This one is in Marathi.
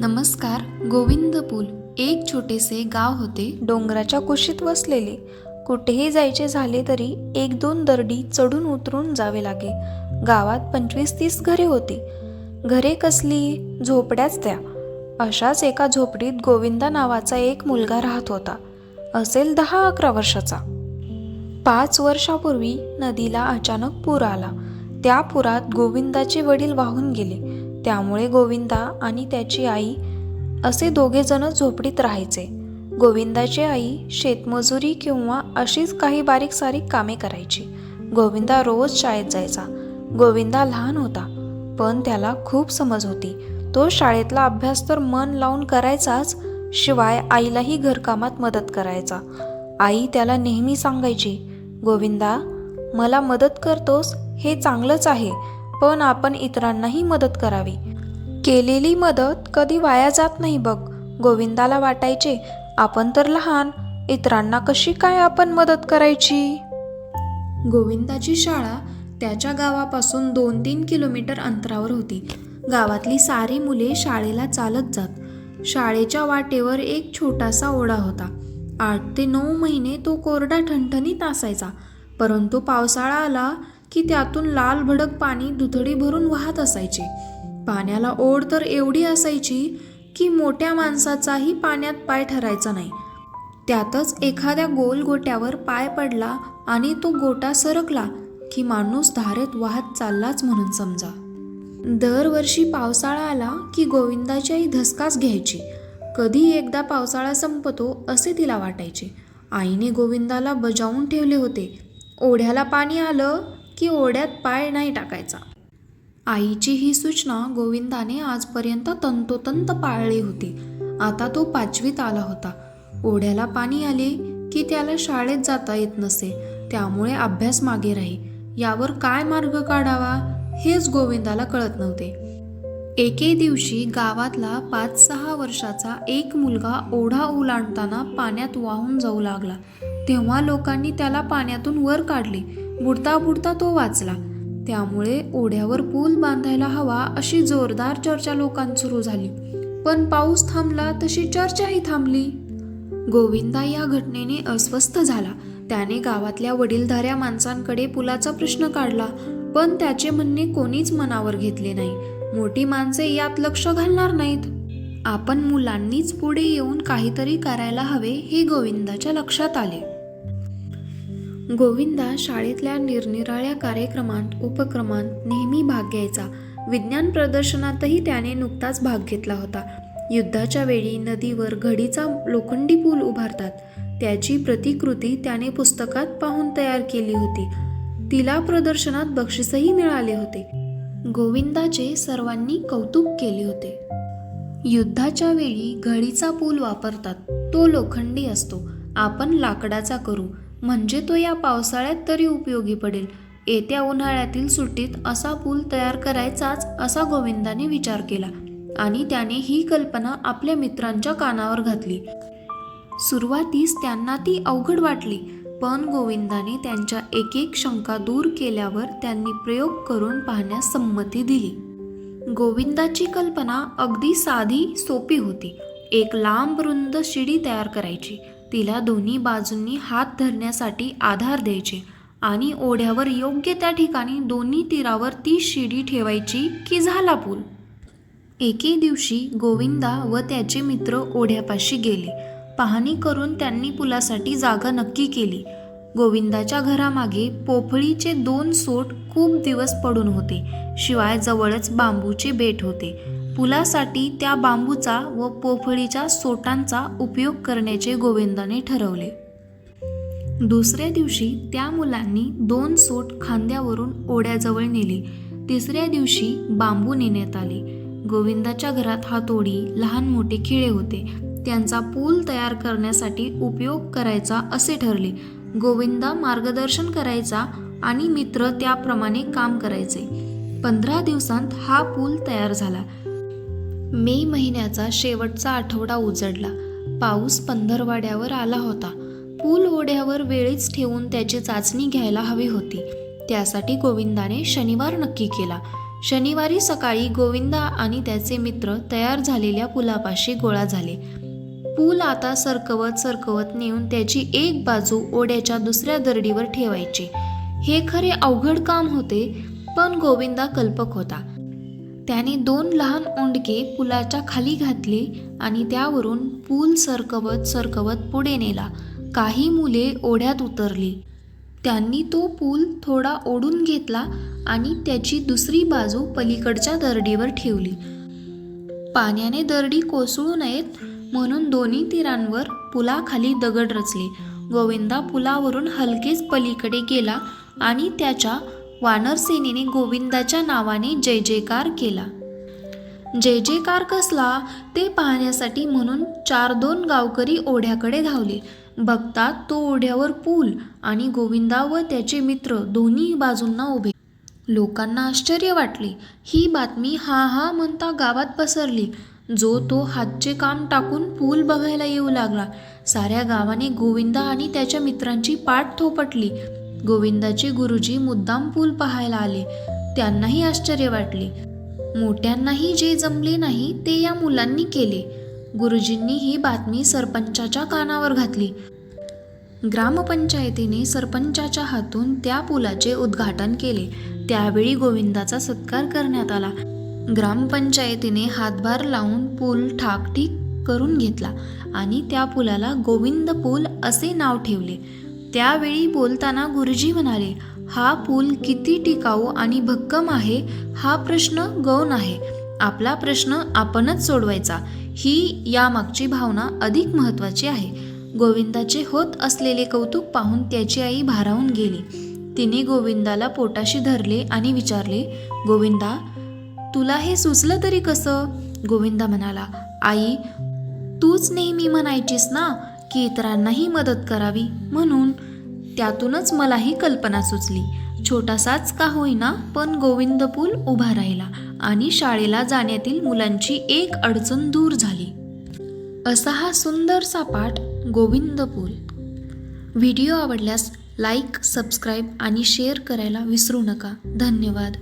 नमस्कार गोविंदपूल एक छोटेसे गाव होते. डोंगराच्या कुशीत वसलेले. कुठेही जायचे झाले तरी एक दोन दरडी चढून उतरून जावे लागे. गावात पंचवीस तीस घरे होती. घरे कसली? झोपड्याच त्या. अशाच एका झोपडीत गोविंदा नावाचा एक मुलगा राहत होता. असेल दहा अकरा वर्षाचा. पाच वर्षापूर्वी नदीला अचानक पूर आला. त्या पुरात गोविंदाचे वडील वाहून गेले. त्यामुळे गोविंदा आणि त्याची आई असे दोघेजण झोपडीत राहायचे. गोविंदाची आई शेतमजुरी किंवा अशीच काही बारीक सारीक कामे करायची. गोविंदा रोज शाळेत जायचा. गोविंदा लहान होता पण त्याला खूप समज होती. तो शाळेतला अभ्यास तर मन लावून करायचाच शिवाय आईलाही घरकामात मदत करायचा. आई त्याला नेहमी सांगायची गोविंदा मला मदत करतोस हे चांगलंच आहे पण आपण इतरांनाही मदत करावी. केलेली मदत कधी वाया जात नाही बघ. गोविंदाला वाटायचे आपण तर लहान इतरांना कशी काय आपण मदत करायची? गोविंदाची शाळा त्याच्या गावापासून दोन तीन किलोमीटर अंतरावर होती. गावातली सारी मुले शाळेला चालत जात. शाळेच्या वाटेवर एक छोटासा ओढा होता. आठ ते नऊ महिने तो कोरडा ठणठणीत असायचा. परंतु पावसाळा आला की त्यातून लाल भडक पाणी दुथडी भरून वाहत असायचे. पाण्याला ओढ तर एवढी असायची की मोठ्या माणसाचाही पाण्यात पाय ठरायचा नाही. त्यातच एखाद्या गोल गोट्यावर पाय पडला आणि तो गोटा सरकला की माणूस धारेत वाहत चाललाच म्हणून समजा. दरवर्षी पावसाळा आला की गोविंदाची आई धसकाच घ्यायची. कधी एकदा पावसाळा संपतो असे तिला वाटायचे. आईने गोविंदाला बजावून ठेवले होते. ओढ्याला पाणी आलं की ओढ्यात पाय नाही टाकायचा. आईची ही सूचना गोविंदाने आजपर्यंत तंतोतंत पाळली होती. आता तो पाचवीत आला होता. ओढ्याला पाणी आले की त्याला शाळेत जाता येत नसे. त्यामुळे अभ्यास मागे राही. यावर काय मार्ग काढावा हेच गोविंदाला कळत नव्हते. एके दिवशी गावातला पाच सहा वर्षाचा एक मुलगा ओढा ओलांडताना पाण्यात वाहून जाऊ लागला. तेव्हा लोकांनी त्याला पाण्यातून वर काढले. बुडता बुडता तो वाचला. त्यामुळे ओढ्यावर पूल बांधायला हवा अशी जोरदार चर्चा लोकांत सुरू झाली. पण पाऊस थांबला तशी चर्चाही थांबली. गोविंदा या घटनेने अस्वस्थ झाला. त्याने गावातल्या वडीलधाऱ्या माणसांकडे पुलाचा प्रश्न काढला पण त्याचे म्हणणे कोणीच मनावर घेतले नाही. मोठी माणसे यात लक्ष घालणार नाहीत. आपण मुलांनीच पुढे येऊन काहीतरी करायला हवे हे गोविंदाच्या लक्षात आले. गोविंदा शाळेतल्या निरनिराळ्या कार्यक्रमांत उपक्रमांत नेहमी भाग घ्यायचा. विज्ञान प्रदर्शनातही त्याने नुकताच भाग घेतला होता. युद्धाच्या वेळी नदीवर घडीचा लोखंडी पूल उभारतात. त्याची प्रतिकृती त्याने पुस्तकात पाहून तयार केली होती. तिला प्रदर्शनात बक्षीसही मिळाले होते. गोविंदाचे सर्वांनी कौतुक केले होते. युद्धाच्या वेळी घडीचा पूल वापरतात. तो लोखंडी असतो. आपण लाकडाचा करू. म्हणजे तो या पावसाळ्यात तरी उपयोगी पडेल. येत्या उन्हाळ्यातील सुट्टीत असा पूल तयार करायचाच असा गोविंदाने विचार केला आणि त्याने ही कल्पना आपल्या मित्रांच्या कानावर घातली. सुरुवातीस त्यांना ती अवघड वाटली पण गोविंदाने त्यांच्या एक एक शंका दूर केल्यावर त्यांनी प्रयोग करून पाहण्यास संमती दिली. गोविंदाची कल्पना अगदी साधी सोपी होती. एक लांब रुंद शिडी तयार करायची. तिला दोन्ही बाजूंनी हात धरण्यासाठी आधार द्यायचे आणि ओढ्यावर योग्य त्या ठिकाणी दोन्ही तीरावर ती शिडी ठेवायची की झाला पूल. एके दिवशी गोविंदा व त्याचे मित्र ओढ्यापाशी गेले. पाहणी करून त्यांनी पुलासाठी जागा नक्की केली. गोविंदाच्या घरामागे पोफळीचे दोन सोट खूप दिवस पडून होते. शिवाय जवळच बांबूचे बेट होते. पुलासाठी त्या बांबूचा व पोफळीच्या सोटांचा उपयोग करण्याचे गोविंदाने ठरवले. दुसऱ्या दिवशी त्या मुलांनी दोन सोट खांद्यावरून ओढ्याजवळ नेली. तिसऱ्या दिवशी बांबू नेण्यात आले. गोविंदाच्या घरात हातोडी लहान मोठे खिळे होते. त्यांचा पूल तयार करण्यासाठी उपयोग करायचा असे ठरले. गोविंदा मार्गदर्शन करायचा आणि मित्र त्याप्रमाणे काम करायचे. पंधरा दिवसांत हा पूल तयार झाला. मे महिन्याचा शेवटचा आठवडा उजडला. पाऊस पंधरवाड्यावर आला होता. पूल ओढ्यावर वेळीच ठेवून त्याची चाचणी घ्यायला हवी होती. त्यासाठी गोविंदाने शनिवार नक्की केला. शनिवारी सकाळी गोविंदा आणि त्याचे मित्र तयार झालेल्या पुलापाशी गोळा झाले. पूल आता सरकवत सरकवत नेऊन त्याची एक बाजू ओढ्याच्या दुसऱ्या दरडीवर ठेवायची. हे खरे अवघड काम होते पण गोविंदा कल्पक होता. त्याने दोन लहान ओंडके पुलाच्या खाली घातले आणि त्यावरून पूल सरकवत सरकवत पुढे नेला. काही मुले ओढ्यात उतरली. त्यांनी तो पूल थोडा ओढून घेतला आणि त्याची दुसरी बाजू पलीकडच्या दरडीवर ठेवली. पाण्याने दरडी कोसळू नयेत म्हणून दोन्ही तीरांवर पुलाखाली दगड रचले. गोविंदा पुलावरून हलकेच पलीकडे गेला आणि त्याच्या वानरसेनेने गोविंदाच्या नावाने जय जयकार केला. जय जयकार कसला ते पाहण्यासाठी म्हणून चार दोन गावकरी ओढ्याकडे धावले. बघतात तो ओढ्यावर पूल आणि गोविंदा व त्याचे मित्र दोन्ही बाजूंना उभे. लोकांना आश्चर्य वाटले. ही बातमी हा हा म्हणता गावात पसरली. जो तो हातचे काम टाकून पूल बघायला येऊ लागला. साऱ्या गावाने गोविंदा आणि त्याच्या मित्रांची पाठ थोपटली. गोविंदाचे गुरुजी मुद्दाम पूल पाहायला आले. त्यांनाही आश्चर्य वाटले. मोठ्यांनाही जे जमले नाही ते या मुलांनी केले. गुरुजींनी ही बातमी सरपंचाच्या कानावर घातली. ग्रामपंचायतीने सरपंचाच्या हातून त्या पुलाचे उद्घाटन केले. त्यावेळी गोविंदाचा सत्कार करण्यात आला. ग्रामपंचायतीने हातभार लावून पूल ठाकठीक करून घेतला आणि त्या पुलाला गोविंद पूल असे नाव ठेवले. त्यावेळी बोलताना गुरुजी म्हणाले हा पूल किती टिकाऊ आणि भक्कम आहे हा प्रश्न गौण आहे. आपला प्रश्न आपणच सोडवायचा. ही यामागची भावना अधिक महत्त्वाची आहे. गोविंदाचे होत असलेले कौतुक पाहून त्याची आई भारावून गेली. तिने गोविंदाला पोटाशी धरले आणि विचारले गोविंदा तुला हे सुचलं तरी कसं? गोविंदा म्हणाला आई तूच नेहमी म्हणायचीस ना की इतरांनाही मदत करावी. म्हणून त्यातूनच मला ही कल्पना सुचली. छोटासाच का होईना पण गोविंद पूल उभा राहिला आणि शाळेला जाण्यातील मुलांची एक अडचण दूर झाली. असा हा सुंदरसा पाठ गोविंद पूल. व्हिडिओ आवडल्यास लाईक सबस्क्राईब आणि शेअर करायला विसरू नका. धन्यवाद.